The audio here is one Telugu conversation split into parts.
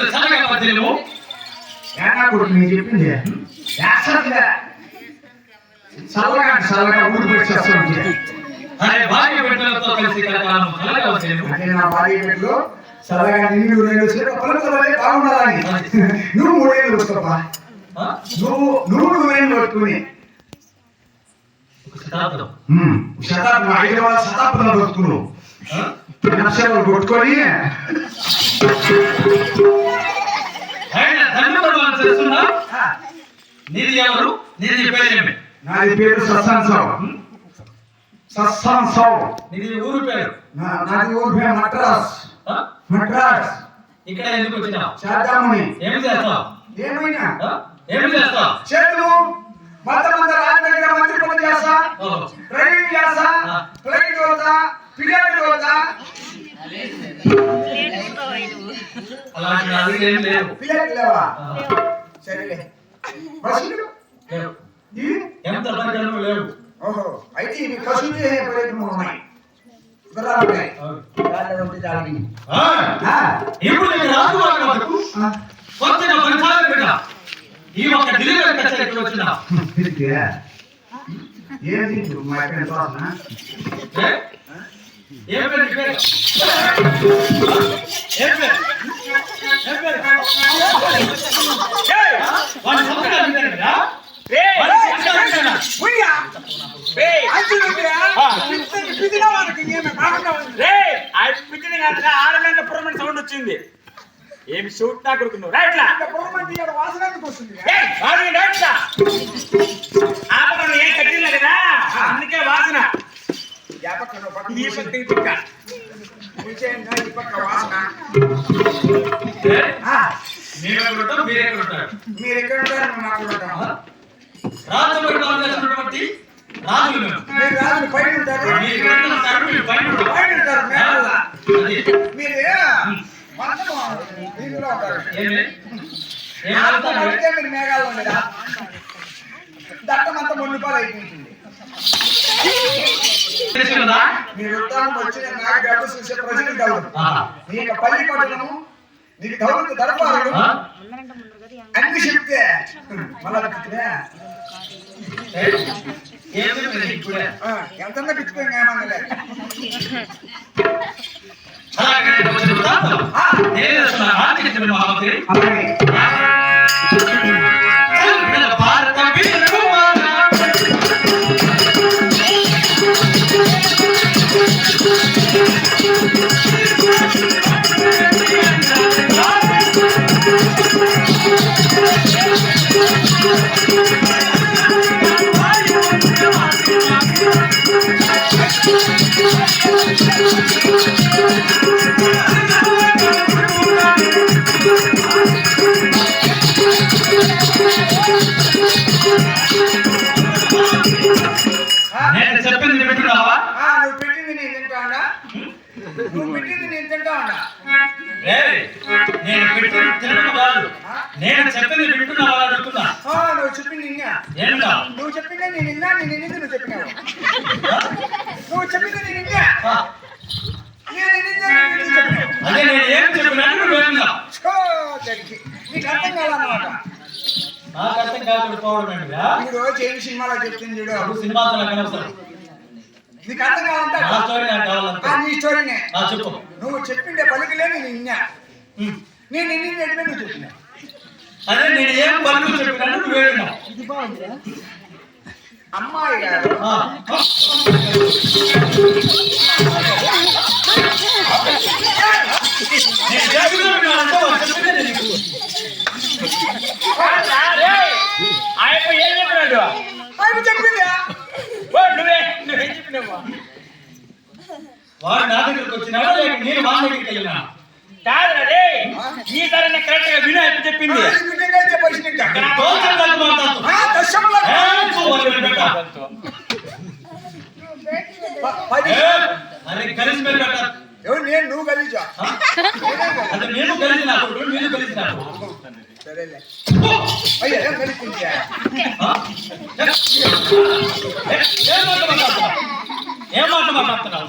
మీరు చల్లగా నేను చెప్పింది? చల్లగా ఊరు పెట్టేస్తుంది అరే భార్య బిడ్డలతో కలిసి కలకాలం చల్లగా వచ్చేను. అంటే నా భార్య బిడ్డలు చల్లగా నిన్ను నేను వచ్చి పలుకులే బాగుండాలని నువ్వు మూడేళ్ళు వస్తావా ఆ? నువ్వు నువ్వు నువ్వేళ్ళు పట్టుకుని ఒక శతాబ్దం. శతాబ్దం హైదరాబాద్ శతాబ్దంలో బతుకున్నావు కొట్టుకొని ఆయన ధన్యవాదాలు తెలుస్తున్నా నీది ఎవరు? నీది పేరేమి నాది పేరు సత్సాన్ సావు. నీది ఊరు పేరు? నాది ఊరు పేరు మద్రాస్? మద్రాస్. ఇక్కడ ఎందుకు వచ్చినావు? చేద్దామని. ఏమి చేస్తావు? ఏమైనా? ఏమి చేస్తావు? చేతులు. మొత్తం అంతా రాజనగర మంత్రి పని చేస్తా. డ్రైవింగ్ చేస్తా. ఫ్లైట్ తోలుతా. పిల్లలు తోలుతా. అలాంటి అది ఏం లేవు. పిల్లలు లేవా. సరేలే. బస్సులు లేవు. ఇవి ఎంత పరికరం లేవు. ఓహో అయితే ఇవి పశువులు చేసే ప్రయత్నం ఉన్నాయి. గుర్రాలు ఉన్నాయి దాంట్లో ఉంటే చాలు. ఆ. ఆ. ఇప్పుడు నీకు రాజువారి వద్దకు. ఆ. కొత్తగా పరిచయం బిడ్డ ఈ ఒక్క డెలివరీ కచేరీకి వచ్చిన. ఇదికే. ఏంది? ఇప్పుడు మా చూస్తున్నా ఏ? పేరు నీ పేరు? ఏం పేరు? ఏం పేరు? ఏయ్! వాడి సంతకాలు పెట్టారు కదా? వాడి సంతకాలు పెట్టారా? సౌండ్ వచ్చింది ఏమి షూట్ నా కొడుకు నువ్వు రైట్లా రైట్లా ఆపకుండా ఏం కట్టిలే కదా అందుకే వాసన ఇది ఈ పక్క, ఈ పక్క. ఉంటారు? ఉంటారు? మీరు ఎక్కడ ఉంటారు మేము అక్కడ రాజు పరిపాలన చేస్తున్నటువంటి రాజులు మేము. రాజు పైన ఉంటారు మీరు ఉంటారు, మీరు పైన ఉంటారు. పైన ఉంటారు మేడల్లో. మీరు ఉంటారు మీరు దట్టమంతా మొండిపాలు అయిపోతుంది మీరు ఉత్తరం వచ్చిన నాకు డబ్బు చూసే ప్రజలు డబ్బు ఆహా. నీకు పల్లి పట్టణము నీకు దౌలత్ దర్బారులు ఆ? అన్ని చెప్తే. మళ్ళా పిచ్చితే ఏ? ఏం చెప్పింది? ఇప్పుడే? ఎంత పిచ్చుకొని ఏమన్నలే అలాగే. నేను పెట్టింది తినడం కాదు నేను చెప్పింది వింటున్నావా అని అడుగుతున్నా నువ్వు చెప్పింది నిన్నా ఏంటా? నువ్వు చెప్పిందే నేను నిన్నా నేను నిన్నది నువ్వు చెప్పినావు. నువ్వు చెప్పింది నేను నిన్నా అదే నేను ఏం చెప్పినట్టు నువ్వు దానికి. నీకు అర్థం కాదన్నమాట. నాకు అర్థం కాదు పోవడం ఏంటిరా? ఇప్పుడు చేయి సినిమాలో చెప్తుంది చూడు. అప్పుడు సినిమాతో నాకు అర్థం కాదంటే నా నీ స్టోరీనే ఆ, చెప్పు. నువ్వు చెప్పిండే పలికిలే నేను నిన్నా ఉమ్. నేను నిన్న నువ్వు చెప్పినా? అదే నేను ఏం చెప్పినట్టు నువ్వు అమ్మాయి గారు. దగ్గరికి వచ్చినాడా లేక నేను వాళ్ళ దగ్గరికి వెళ్ళినా కాదురా రే ఈసారి కరెక్ట్గా విను ఎప్పుడు చెప్పింది కాదు కలిసి ఎవరు నేను నువ్వు కలిసా అది నేను కలిసి నాకు మీరు కలిసి నాకు సరేలే అయ్యా ఏం కలిసిందా ఆ? ఏ, ఏం మాట మాట్లాడుతున్నావు ఏం మాట మాట్లాడుతున్నావు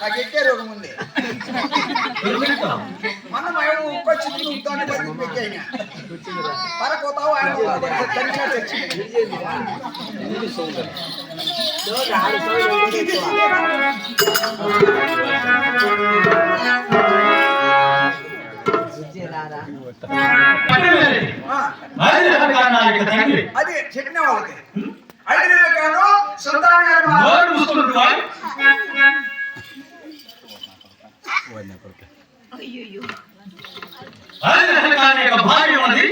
నాకు ఎక్కే రోగం ఉంది. మనం ఆయన ఉప్పొచ్చి ఉంటాను బయటకు పెట్టాయిన? పరకోతావు ఆయన అది చెప్పిన వాళ్ళకి. ఐదు నెలల కాను సుల్తాన్ గారు మా- నోరు మూసుకుంటున్నావా అది నా యొక్క భార్య ఉన్నది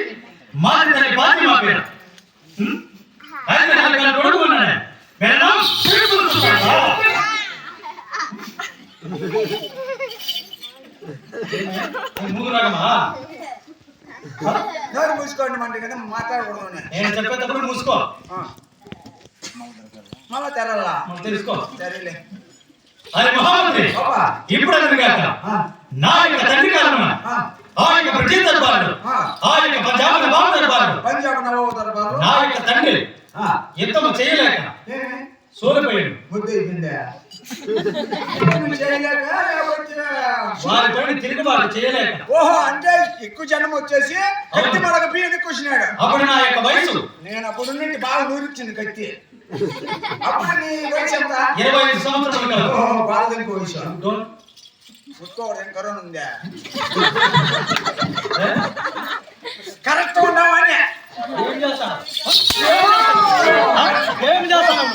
మాది తన భార్య మా పేరు అది నా కొడుకు ఉన్నాడు మేడం మూగురాగమా నోరు మూసుకోండి మండి కదా మాట్లాడకూడదు. నేను చెప్పేటప్పుడు మూసుకో. మళ్ళా తెరలా నువ్వు తెలుసుకో. సరేలే అది మహామంత్రి బాబా ఇప్పుడు అతను కాక ఆ, నా యొక్క తండ్రి కాలమున ఆ, యొక్క బ్రిటిష్ దర్బారు. ఆ. యొక్క పంజాబ్ బాబు దర్బారు. పంజాబ్ నవాబు దర్బారు. నా యొక్క తండ్రి. ఆ, యుద్ధం చేయలేక? సోలిపోయాడు. ముద్దు అయిపోయిందా? చేయలేక? వారి పని తిరిగి వారు చేయలేక. ఓహో అంటే ఎక్కువ జనం వచ్చేసి కత్తి మడక బియ్యం కూర్చున్నాడు అప్పుడు నా యొక్క వయసు. నేను అప్పుడు నుండి బాగా నూరిచ్చింది కత్తి. అప్పుడు నీ వయసు ఎంత? ఇరవై ఐదు సంవత్సరాలు ఓహో బాగా ఇంకో వయసు. ముట్టుకోవడం కరోనా ఉందా? కరెక్ట్ ఉన్నావని చేస్తాను చేస్తాను ఏం చేస్తాను?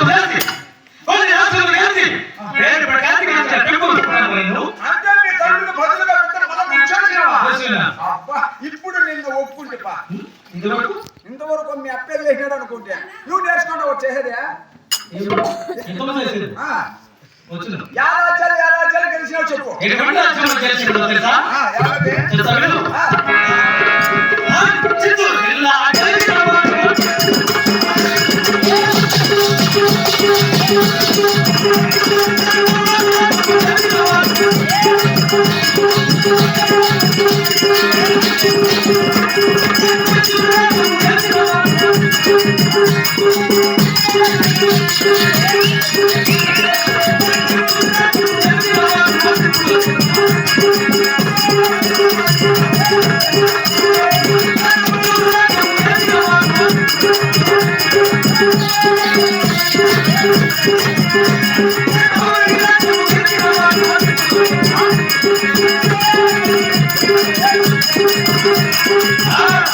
నేను అంటే మీ తండ్రికి బదులుగా పెట్టిన మనం. అబ్బా ఇప్పుడు నిన్ను ఒప్పుకుంటే. పా ఇంతవరకు? ఇంతవరకు మీ అప్పే చేసినాడు అనుకుంటే. నువ్వు నేర్చుకున్నావు చేసేదే. గెలిచినావు చెప్పు. తెలుసా? తెలుసా చిత్తూరు జిల్లా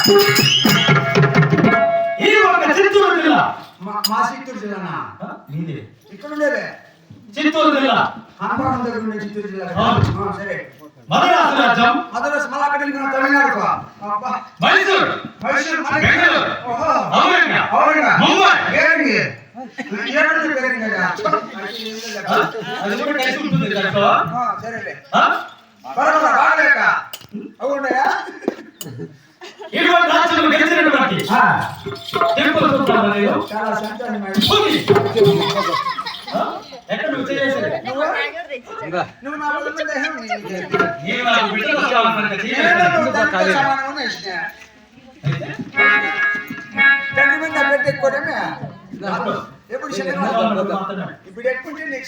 ఈ ఒక్క చిత్తూరు జిల్లా. మా- చిత్తూరు జిల్లానా? ఆ, నీదే. ఇక్కడ ఉండేదే చిత్తూరు జిల్లా. హనుమానం దగ్గర ఉండే చిత్తూరు జిల్లా సరే. మద్రాసు రాజ్యం. మద్రాసు మళ్ళా అక్కడికి వెళ్ళిన తమిళనాడుకు అబ్బా. మైసూర్. మైసూరు బెంగళూరు. ఔరంగా. అవునుగా. ముంబై. బేరంగి. కదా? ఆ, అది కూడా కలిసి ఉంటుంది. ఆ, సరేలే? పర్వాలేదు, బాగలేక అవునాయా ఇటువంటి రాజ్యాలు గెలిచినటువంటి నేను చాలా సంతోషం? ఎక్కడ నువ్వు చేసేది? నువ్వు? నా వల్ల దేహం. నేను బిడ్డలు. తండ్రి మీద పెట్టి ఎప్పుడు మాత్రమే. ఇప్పుడు ఎక్కుంటే నీకు?